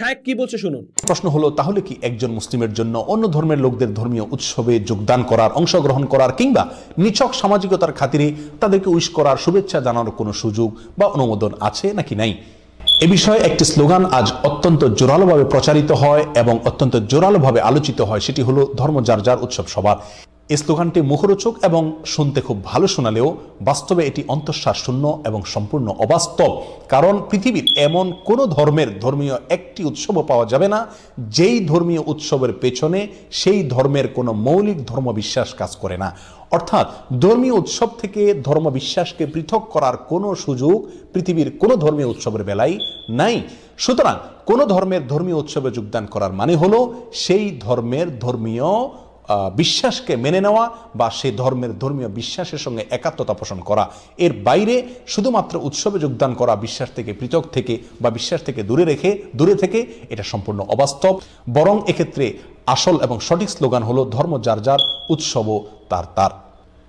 শায়েক কি বলছে শুনুন। প্রশ্ন হলো, তাহলে কি একজন মুসলিমের জন্য অন্য ধর্মের লোকদের ধর্মীয় উৎসবে যোগদান করার, অংশগ্রহণ করার কিংবা নিছক সামাজিকতার খাতিরে তাদেরকে উইশ করার শুভেচ্ছা জানানোর কোনো সুযোগ বা অনুমোদন আছে নাকি নাই? এ বিষয়ে একটি স্লোগান আজ অত্যন্ত জোরালোভাবে প্রচারিত হয় এবং অত্যন্ত জোরালোভাবে আলোচিত হয়, সেটি হলো ধর্ম যার যার উৎসব সবার এই স্লোগানটি মুখরোচক এবং শুনতে খুব ভালো শোনালেও বাস্তবে এটি অন্তঃশ্বাস শূন্য এবং সম্পূর্ণ অবাস্তব। কারণ পৃথিবীর এমন কোনো ধর্মের ধর্মীয় একটি উৎসবও পাওয়া যাবে না, যেই ধর্মীয় উৎসবের পেছনে সেই ধর্মের কোনো মৌলিক ধর্মবিশ্বাস কাজ করে না। অর্থাৎ ধর্মীয় উৎসব থেকে ধর্মবিশ্বাসকে পৃথক করার কোনো সুযোগ পৃথিবীর কোনো ধর্মীয় উৎসবের বেলায় নাই। সুতরাং কোনো ধর্মের ধর্মীয় উৎসবে যোগদান করার মানে হলো সেই ধর্মের ধর্মীয় বিশ্বাসকে মেনে নেওয়া বা সেই ধর্মের ধর্মীয় বিশ্বাসের সঙ্গে একাত্মতা পোষণ করা। এর বাইরে শুধুমাত্র উৎসবে যোগদান করা বিশ্বাস থেকে পৃথক থেকে বা বিশ্বাস থেকে দূরে রেখে, দূরে থেকে এটা সম্পূর্ণ অবাস্তব। বরং এক্ষেত্রে আসল এবং সঠিক স্লোগান হলো, ধর্ম যার যার, উৎসবও তার তার।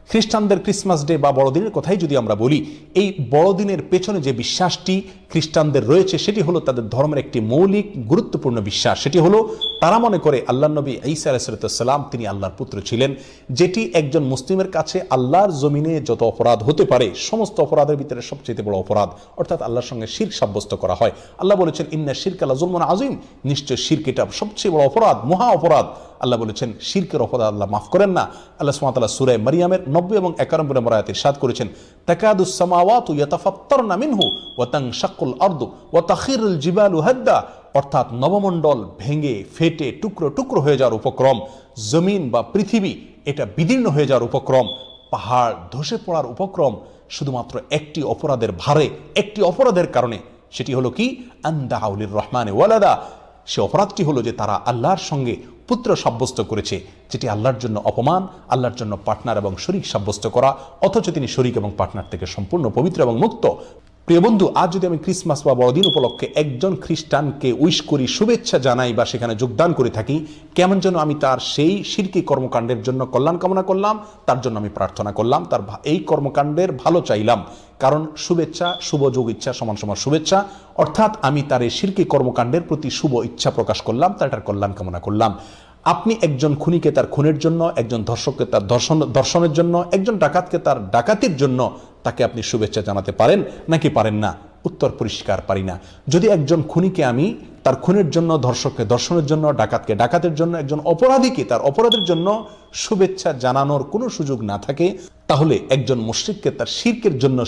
খ্রিস্টানদের ক্রিসমাস ডে বা বড়দিনের কথাই যদি আমরা বলি, এই বড়দিনের পেছনে যে বিশ্বাসটি খ্রিস্টানদের রয়েছে, সেটি হলো তাদের ধর্মের একটি মৌলিক, গুরুত্বপূর্ণ বিশ্বাস। সেটি হলো তারা মনে করে আল্লাহ নবী ঈসা আলাইসালাম তিনি আল্লাহর পুত্র ছিলেন, যেটি একজন মুসলিমের কাছে আল্লাহর জমিনে যত অপরাধ হতে পারে, সমস্ত অপরাধের ভিতরে সবচেয়ে বড় অপরাধ। অর্থাৎ আল্লাহর সঙ্গে শির সাব্যস্ত করা হয়। আল্লাহ বলেছেন, ইন্না শিরক আল্লাহ জুলমান আজিম নিশ্চয় শিরক এটা সবচেয়ে বড় অপরাধ, মহা অপরাধ। আল্লাহ বলেছেন, শিরকের অপরাধ আল্লাহ মাফ করেন না। আল্লাহ সুমাতাল্লাহ সুরায় মারিয়ামের নব্বই এবং একানব্বই নম্বর আয়াতের সাদ করেছেন তাকাদুসামাওয়াতু ইয়াতাফাত্তারনা মিনহু ওয়া তানশাক্কুল আরদু ওয়া তাখিরুল জিবালু হাদ্দা। অর্থাৎ নবমণ্ডল ভেঙে, ফেটে, টুকরো টুকরো হয়ে যাওয়ার উপক্রম, জমিন বা পৃথিবী, এটা বিদীর্ণ হয়ে যাওয়ার উপক্রম, পাহাড় ধসে পড়ার উপক্রম, শুধুমাত্র একটি অপরাধের ভারে, একটি অপরাধের কারণে, সেটি হলো কি? আন্দাউলির রহমানে ওয়ালাদা। সে অপরাধটি হলো যে তারা আল্লাহর সঙ্গে পুত্র সাব্যস্ত করেছে, যেটি আল্লাহর জন্য অপমান, আল্লাহর জন্য পার্টনার এবং শরিক সাব্যস্ত করা, অথচ তিনি শরিক এবং পার্টনার থেকে সম্পূর্ণ পবিত্র এবং মুক্ত। প্রিয় বন্ধু, আজ যদি আমি ক্রিসমাস বা বড়দিন উপলক্ষে একজন খ্রিস্টানকে উইশ করি, শুভেচ্ছা জানাই বা সেখানে যোগদান করে থাকি, কেমন যেন আমি তার সেই শিরকি কর্মকাণ্ডের জন্য কল্যাণ কামনা করলাম, তার জন্য আমি প্রার্থনা করলাম, তার এই কর্মকাণ্ডের ভালো চাইলাম। কারণ শুভেচ্ছা, শুভ যোগ ইচ্ছা, সমান সমান শুভেচ্ছা। অর্থাৎ আমি তার এই শিরকি কর্মকাণ্ডের প্রতি শুভ ইচ্ছা প্রকাশ করলাম, তার এটার কল্যাণ কামনা করলাম। আপনি একজন খুনিকে তার খুনের জন্য, একজন ধর্ষককে তার দর্শন দর্শনের জন্য, একজন ডাকাতকে তার ডাকাতির জন্য তাকে আপনি শুভেচ্ছা জানাতে পারেন, নাকি পারেন না? উত্তর পরিষ্কার পারি না। যদি একজন খুনিকে আমি তার খুনের জন্য, ধর্ষককে দর্শনের জন্য, ডাকাতকে ডাকাতের জন্য, একজন অপরাধীকে তার অপরাধের জন্য শুভেচ্ছা জানানোর কোনো সুযোগ না থাকে, তাহলে একজন মুশ্রিককে তার শির্কের জন্য